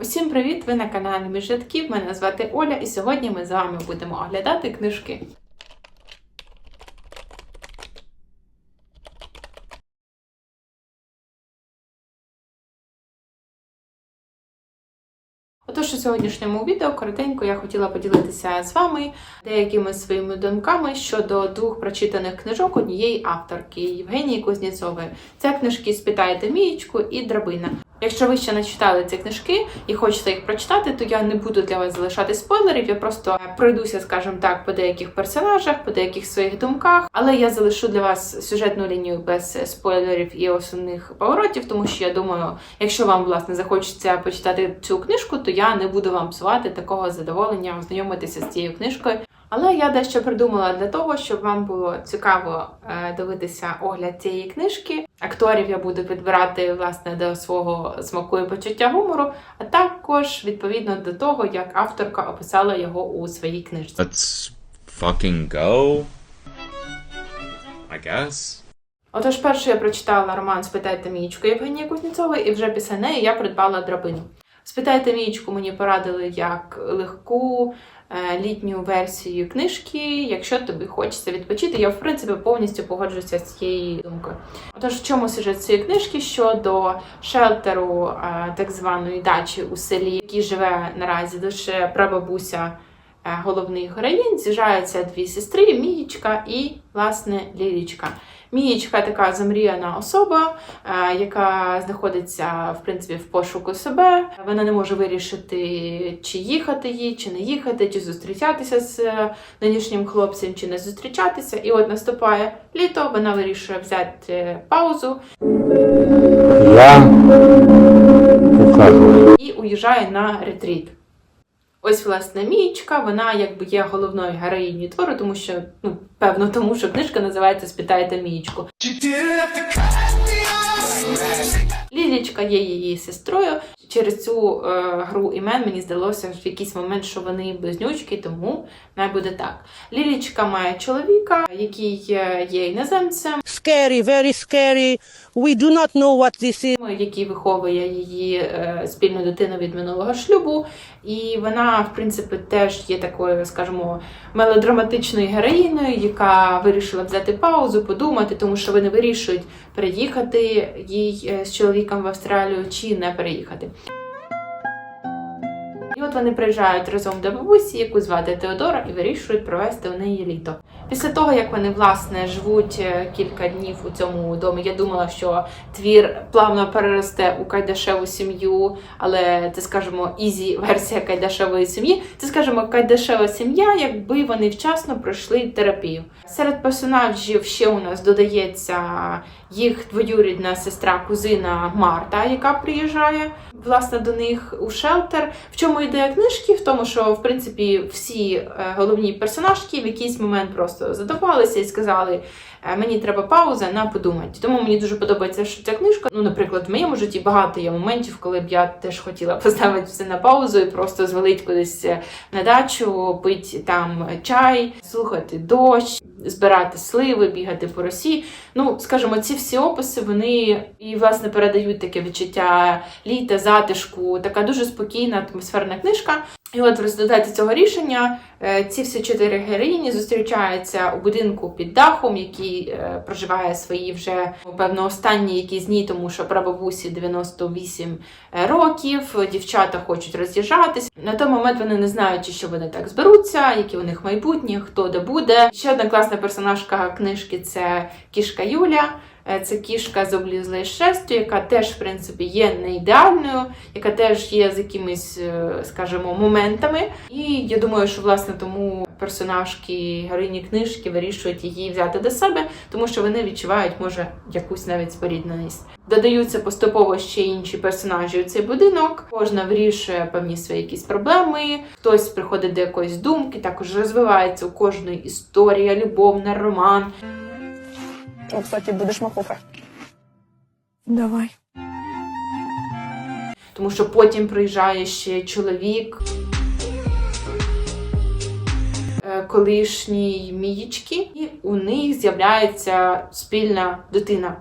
Усім привіт! Ви на каналі Між рядків. Мене звати Оля, і сьогодні ми з вами будемо оглядати книжки. Отож, у сьогоднішньому відео коротенько я хотіла поділитися з вами деякими своїми думками щодо двох прочитаних книжок однієї авторки Євгенії Кузнєцової. Це книжки Спитайте Мієчку і Драбина. Якщо ви ще не читали ці книжки і хочете їх прочитати, то я не буду для вас залишати спойлерів. Я просто пройдуся, скажімо так, по деяких персонажах, по деяких своїх думках. Але я залишу для вас сюжетну лінію без спойлерів і основних поворотів, тому що я думаю, якщо вам власне захочеться почитати цю книжку, то я не буду вам псувати такого задоволення ознайомитися з цією книжкою. Але я дещо придумала для того, щоб вам було цікаво е, дивитися огляд цієї книжки. Акторів я буду підбирати власне до свого смаку і почуття гумору, а також відповідно до того, як авторка описала його у своїй книжці. Let's fucking go. I guess. Отож, перше я прочитала роман Спитайте Мієчку Євгенії Кузнєцової, і вже після неї я придбала драбину. Спитайте Мієчку мені порадили як легку літню версію книжки, якщо тобі хочеться відпочити. Я, в принципі, повністю погоджуюся з цією думкою. Отож, в чому сюжет цієї книжки щодо шелтеру е, так званої дачі у селі, який живе наразі лише прабабуся е, головних героїнь, з'їжджаються дві сестри Мієчка і, власне, Лілічка. Мієчка така замріяна особа, е, яка знаходиться в принципі в пошуку себе. Вона не може вирішити, чи їхати їй, чи не їхати, чи зустрічатися з е, нинішнім хлопцем, чи не зустрічатися. І от наступає літо, вона вирішує взяти паузу Я і уїжджає на ретріт. Ось, власне, Мієчка, вона якби є головною героїнею твору, тому що, ну, певно, тому що книжка називається Спитайте Мієчку. Лілічка є її сестрою. Через цю е, гру імен мені здалося в якийсь момент, що вони близнючки, тому не буде так. Лілічка має чоловіка, який е, є іноземцем, scary, very scary. We do not know what this is. який виховує її е, спільну дитину від минулого шлюбу. І вона, в принципі, теж є такою, скажімо, мелодраматичною героїною, яка вирішила взяти паузу, подумати, тому що вони вирішують переїхати їй е, з чоловіком в Австралію чи не переїхати. І от вони приїжджають разом до бабусі, яку звати Теодора, і вирішують провести у неї літо. Після того, як вони власне живуть е, кілька днів у цьому домі, я думала, що твір плавно переросте у Кайдашеву сім'ю, але це, скажімо, ізі версія Кайдашевої сім'ї. Це, скажімо, Кайдашева сім'я, якби вони вчасно пройшли терапію. Серед персонажів ще у нас додається їх двоюрідна сестра кузина Марта, яка приїжджає власне до них у шелтер. В чому ідея книжки? В тому, що в принципі всі е, головні персонажки в якийсь момент просто задавалися і сказали. «Е, Мені треба пауза на подумати. Тому мені дуже подобається що ця книжка. Ну, наприклад, в моєму житті багато є моментів, коли б я теж хотіла поставити все на паузу і просто звалить кудись е, на дачу, пити там чай, слухати дощ, збирати сливи, бігати по росі. Ну, скажімо, ці всі описи вони і власне передають таке відчуття літа, затишку, така дуже спокійна атмосферна книжка. І от в результаті цього рішення е, ці всі чотири героїні зустрічаються у будинку під дахом, який е, проживає свої вже певно останні якісь дні, тому що прабабусі 98 років. Дівчата хочуть роз'їжджатись. На той момент вони не знають, що вони так зберуться, які у них майбутнє, хто де буде. Ще одна класна персонажка книжки це кішка Юля. Е, Це кішка з облізлою шерстю, яка теж, в принципі, є не ідеальною, яка теж є з якимись, е, скажімо, моментами. І я думаю, що власне тому персонажки героїні книжки вирішують її взяти до себе, тому що вони відчувають, може, якусь навіть спорідненість. Додаються поступово ще інші персонажі у цей будинок. Кожна вирішує певні свої якісь проблеми. Хтось приходить до якоїсь думки, також розвивається у кожної історія, любовна, роман. О, кстати, будеш макуха. Давай. тому що потім приїжджає ще чоловік. е, Колишній мієчки, і у них з'являється спільна дитина.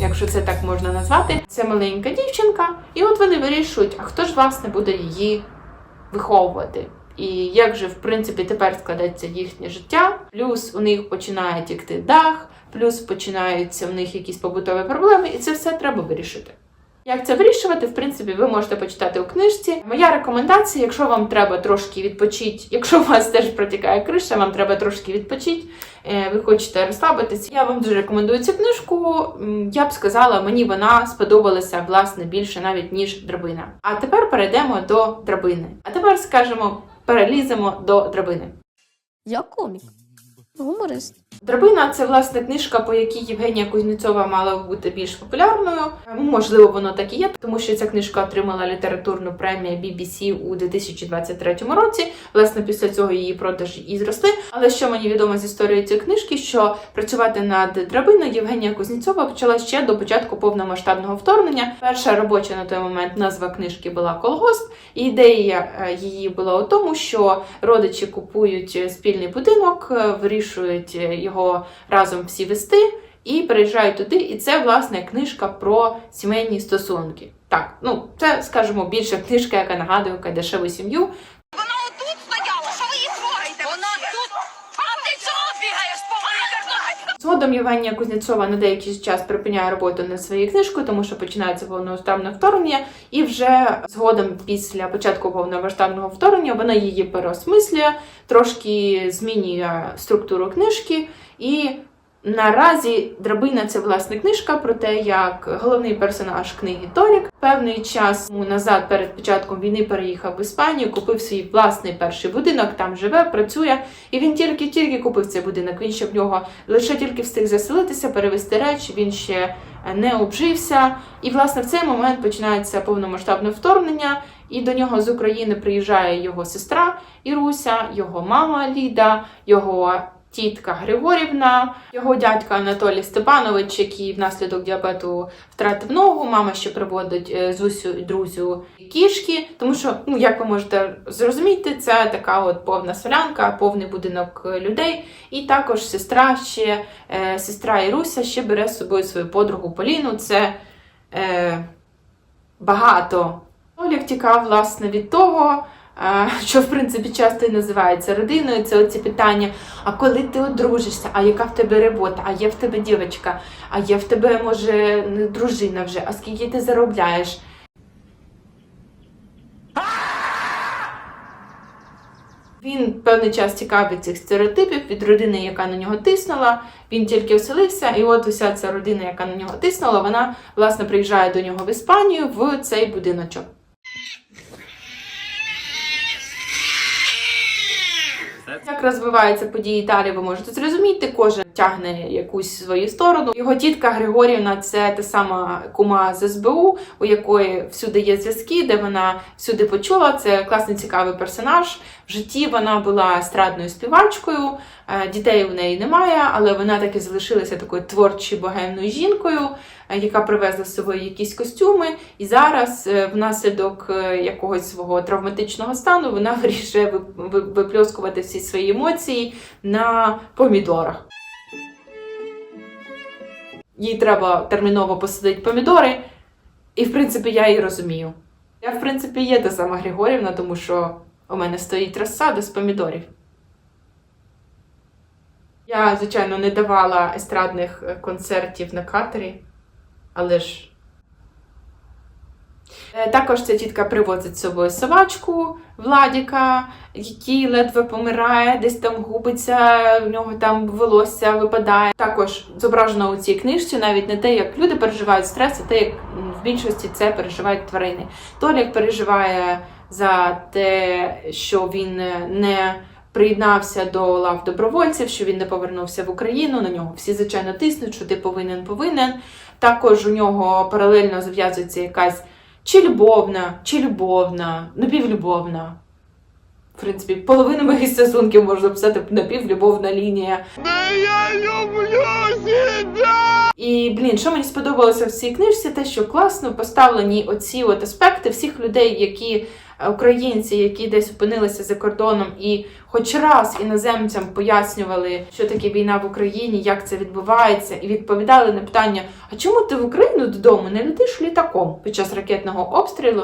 якщо це так можна назвати. Це маленька дівчинка, і от вони вирішують, а хто ж власне буде її виховувати. І як же, в принципі, тепер складеться їхнє життя, плюс у них починає тікти дах, плюс починаються в них якісь побутові проблеми, і це все треба вирішити. Як це вирішувати, в принципі, ви можете почитати у книжці. Моя рекомендація, якщо вам треба трошки відпочити, якщо у вас теж протікає криша, вам треба трошки відпочити, е, ви хочете розслабитися. Я вам дуже рекомендую цю книжку. Я б сказала, мені вона сподобалася власне більше навіть ніж драбина. А тепер перейдемо до драбини. А тепер скажемо, переліземо до драбини. Я комік. Гуморист. Драбина це власне книжка, по якій Євгенія Кузнєцова мала бути більш популярною. Ну, Можливо, воно так і є, тому що ця книжка отримала літературну премію BBC у 2023 році. Власне, після цього її продажі і зросли. Але що мені відомо з історії цієї книжки, що працювати над драбиною Євгенія Кузнєцова почала ще до початку повномасштабного вторгнення. Перша робоча на той момент назва книжки була Колгосп. І ідея е, її була у тому, що родичі купують е, спільний будинок, е, вирішують його разом всі вести і переїжджають туди. І це власне книжка про сімейні стосунки. Так, ну це скажімо більше книжка, яка нагадує дешеву сім'ю. Вона отут стояла, що ви її трогаєте? Вона тут. А ти чого бігаєш по моїй картоні? Згодом Євгенія Кузнєцова на деякий час припиняє роботу над своєю книжкою, тому що починається повномасштабне вторгнення, і вже згодом, після початку повномасштабного вторгнення, вона її переосмислює, трошки змінює структуру книжки. І наразі драбина це власне книжка про те, як головний персонаж книги Толік певний час назад, перед початком війни, переїхав в Іспанію, купив свій власний перший будинок, там живе, працює. І він тільки-тільки купив цей будинок. Він ще в нього лише тільки встиг заселитися, перевести речі. Він ще не обжився. І власне в цей момент починається повномасштабне вторгнення. І до нього з України приїжджає його сестра Іруся, його мама Ліда, його тітка Григорівна, його дядька Анатолій Степанович, який внаслідок діабету втратив ногу. Мама ще приводить е, Зусю і друзю кішки. Тому що, ну як ви можете зрозуміти, це така от повна солянка, повний будинок людей. І також сестра ще е, сестра Іруся ще бере з собою свою подругу Поліну. Це е, багато. Олік тікав власне від того, що в принципі часто і називається родиною. Це оці питання: а коли ти одружишся, а яка в тебе робота, а є в тебе дівчинка, а є в тебе, може, дружина вже, а скільки ти заробляєш? Він певний час тікав від цих стереотипів, від родини, яка на нього тиснула. Він тільки оселився, і от уся ця родина, яка на нього тиснула, вона власне приїжджає до нього в Іспанію в цей будиночок. Як розвиваються події далі, ви можете зрозуміти. Кожен тягне якусь свою сторону. Його тітка Григорівна це та сама кума з СБУ, у якої всюди є зв'язки, де вона всюди почула. Це класний цікавий персонаж. В житті вона була естрадною співачкою. Е, Дітей у неї немає, але вона таки залишилася такою творчою богемною жінкою, е, яка привезла з собою якісь костюми. І зараз, е, внаслідок якогось свого травматичного стану, вона вирішує ви- ви- випльоскувати всі свої емоції на помідорах. Їй треба терміново посадити помідори, і в принципі я її розумію. Я, в принципі, є та сама Григорівна, тому що у мене стоїть розсада з помідорів. Я, звичайно, не давала естрадних е, концертів на катері, але ж. Е, Також ця тітка привозить з собою собачку Владіка, який ледве помирає, десь там губиться, в нього там волосся випадає. Також зображено у цій книжці навіть не те, як люди переживають стрес, а те, як в більшості це переживають тварини. Толік переживає за те, що він е, не приєднався до лав добровольців, що він не повернувся в Україну. На нього всі звичайно тиснуть, що ти повинен повинен. Також у нього паралельно зав'язується якась чи любовна, чи любовна, напівлюбовна. В принципі, половину моїх стосунків можна писати напівлюбовна лінія. І блін, що мені сподобалося в цій книжці, те, що класно поставлені оці от аспекти всіх людей, які українці, які десь опинилися за кордоном і хоч раз іноземцям пояснювали, що таке війна в Україні, як це відбувається, і відповідали на питання: а чому ти в Україну додому не летиш літаком під час ракетного обстрілу?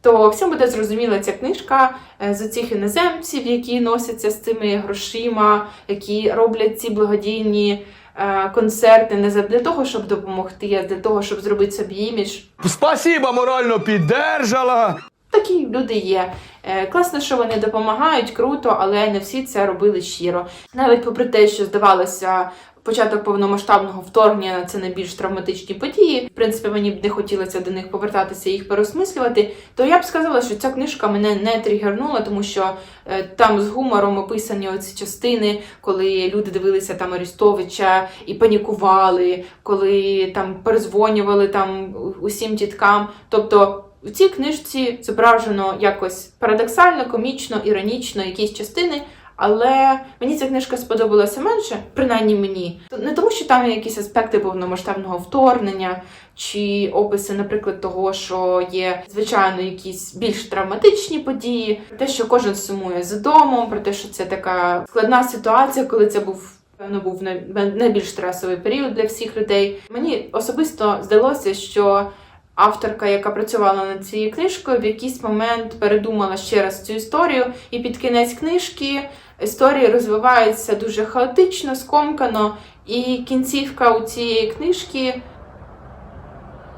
То всім буде зрозуміла ця книжка е, з цих іноземців, які носяться з цими грошима, які роблять ці благодійні е, концерти не для того, щоб допомогти, а для того, щоб зробити собі імідж. Спасіба, морально піддержала. Такі люди є. Е, Класно, що вони допомагають, круто, але не всі це робили щиро. Навіть попри те, що здавалося, початок повномасштабного вторгнення це найбільш травматичні події. В принципі, мені б не хотілося до них повертатися і їх переосмислювати. То я б сказала, що ця книжка мене не тригернула, тому що е, там з гумором описані оці частини, коли люди дивилися там Арестовича і панікували, коли там перезвонювали там усім тіткам. Тобто. У цій книжці зображено якось парадоксально, комічно, іронічно якісь частини, але мені ця книжка сподобалася менше, принаймні мені. Не тому, що там є якісь аспекти повномасштабного вторгнення, чи описи, наприклад, того, що є звичайно якісь більш травматичні події, про те, що кожен сумує за домом, про те, що це така складна ситуація, коли це був. Певно, був най- найбільш стресовий період для всіх людей. Мені особисто здалося, що авторка, яка працювала над цією книжкою, в якийсь момент передумала ще раз цю історію, і під кінець книжки історії розвиваються дуже хаотично, скомкано, і кінцівка у цієї книжки.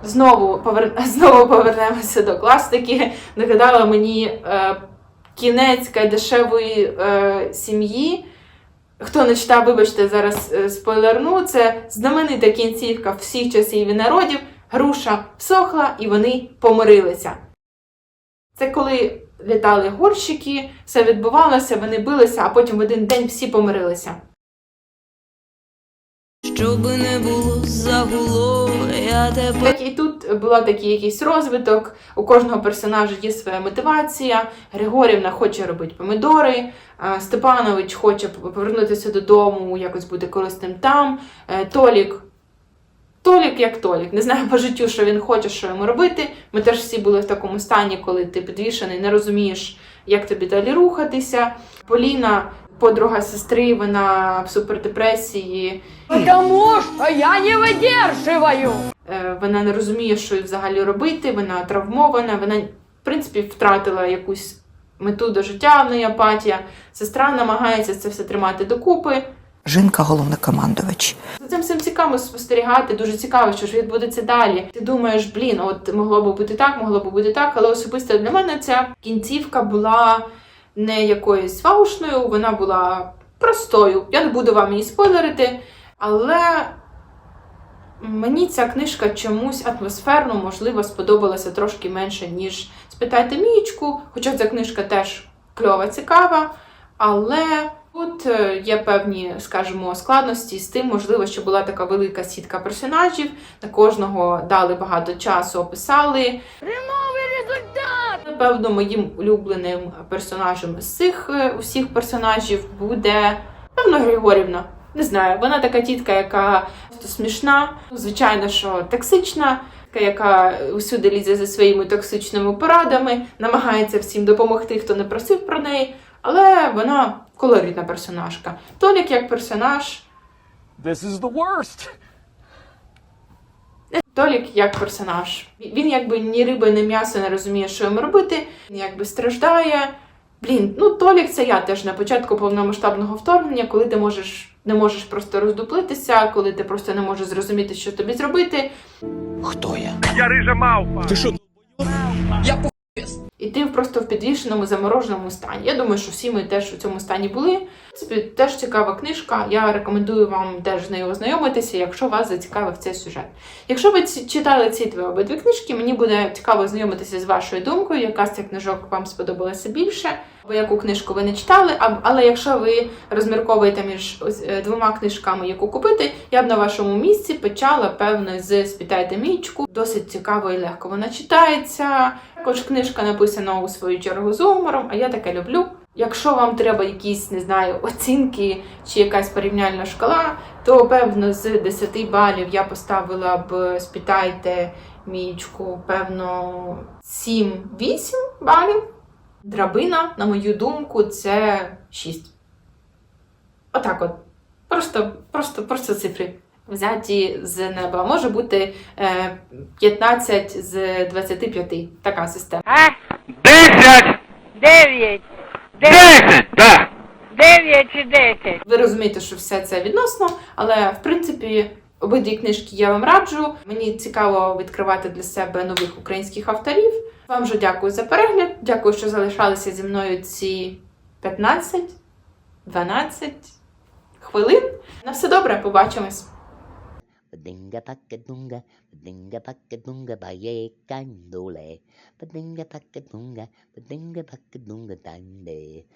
Знову, повер... Знову повернемося до класики. Нагадала мені е, кінець кайдашевої е, сім'ї. Хто не читав, вибачте, зараз е, спойлерну. Це знаменита кінцівка всіх часів і народів. Груша всохла і вони помирилися. Це коли літали горщики, все відбувалося, вони билися, а потім в один день всі помирилися. Щоби не було загуло, я тебе Так і тут була такий якийсь розвиток. У кожного персонажа є своя мотивація. Григорівна хоче робити помидори, Степанович хоче повернутися додому, якось бути корисним там. Е, Толік. Толік як Толік, не знаю по життю, що він хоче, що йому робити. Ми теж всі були в такому стані, коли ти підвішений, не розумієш, як тобі далі рухатися. Поліна, подруга сестри, вона в супердепресії. Потому что я не выдерживаю. Е, вона не розуміє, що їй взагалі робити, вона травмована, вона, в принципі, втратила якусь мету до життя, в неї апатія. Сестра намагається це все тримати докупи. Жінка головнокомандувач. За цим всім цікаво спостерігати, дуже цікаво, що ж відбудеться далі. Ти думаєш, блін, от могло б бути так, могло б бути так, але особисто для мене ця кінцівка була не якоюсь ваушною, вона була простою. Я не буду вам її спойлерити, але мені ця книжка чомусь атмосферно, можливо, сподобалася трошки менше, ніж спитайте Мієчку, хоча ця книжка теж кльова, цікава, але. Тут е, є певні, скажімо, складності з тим, можливо, що була така велика сітка персонажів, на кожного дали багато часу, описали. Напевно, моїм улюбленим персонажем з цих е, усіх персонажів буде певно Григорівна. Не знаю, вона така тітка, яка смішна, звичайно, що токсична, яка усюди лізе за своїми токсичними порадами, намагається всім допомогти, хто не просив про неї, але вона колоритна персонажка. Толік як персонаж, This is the worst. Толік як персонаж. Він якби ні риби, ні м'ясо не розуміє, що йому робити, він якби страждає. Блін, ну Толік це я теж на початку повномасштабного вторгнення, коли ти можеш не можеш просто роздуплитися, коли ти просто не можеш зрозуміти, що тобі зробити. Хто я? Ти що, І ти просто в підвішеному замороженому стані. Я думаю, що всі ми теж у цьому стані були. Принципі, теж цікава книжка. Я рекомендую вам теж з нею ознайомитися, якщо вас зацікавив цей сюжет. Якщо ви читали ці дві обидві книжки, мені буде цікаво знайомитися з вашою думкою, яка з цих книжок вам сподобалася більше, або яку книжку ви не читали. Але якщо ви розмірковуєте між е, двома книжками, яку купити, я б на вашому місці почала, певно, з Спитайте мічку. Досить цікаво і легко вона читається. Також книжка написана у свою чергу з гумором, а я таке люблю. Якщо вам треба якісь, не знаю, оцінки чи якась порівняльна шкала, то певно з 10 балів я поставила б спитайте мічку, певно, 7-8 балів. Драбина, на мою думку, це 6. Отак от. Просто, просто, просто цифри. Взяті з неба. Може бути е, 15 з 25. Така система. Десять! Дев'ять. Десять! Так! Дев'ять чи десять. Ви розумієте, що все це відносно, але в принципі обидві книжки я вам раджу. Мені цікаво відкривати для себе нових українських авторів. Вам же дякую за перегляд. Дякую, що залишалися зі мною ці 15-12 хвилин. На все добре, побачимось. Badinga packadunga, badinga packadunga, baye candole. Badinga packadunga, badinga packadunga, dande.